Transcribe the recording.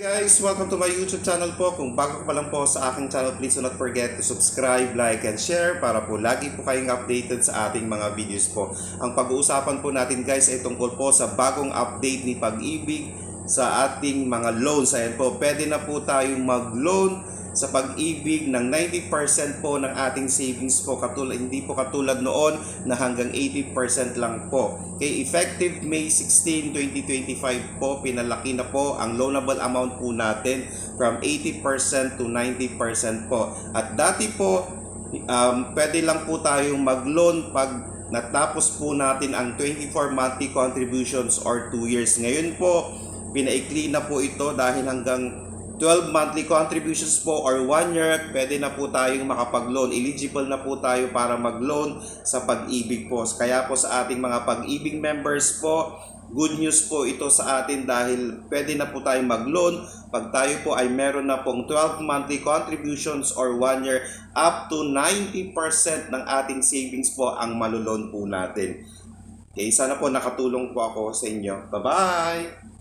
Guys, welcome to my YouTube channel po. Kung bago ka pa lang po sa aking channel, please do not forget to subscribe, like, and share para po lagi po kayong updated sa ating mga videos po. Ang pag-uusapan po natin guys ay tungkol po sa bagong update ni Pag-ibig sa ating mga loans. Ayan po, pwede na po tayong mag-loan sa pag-ibig ng 90% po ng ating savings po katulad hindi po katulad noon na hanggang 80% lang po. Okay, effective May 16, 2025 po pinalaki na po ang loanable amount po natin from 80% to 90% po. At dati po um, pwede lang po tayong mag-loan pag natapos po natin ang 24 monthly contributions or 2 years. Ngayon po, pinaikli na po ito dahil hanggang 12 monthly contributions po or 1 year, pwede na po tayong makapag-loan. Eligible na po tayo para mag-loan sa pag-ibig po. Kaya po sa ating mga pag-ibig members po, good news po ito sa atin dahil pwede na po tayong mag-loan pag tayo po ay meron na pong 12 monthly contributions or 1 year up to 90% ng ating savings po ang malulon po natin. Okay, sana po nakatulong po ako sa inyo. Bye-bye!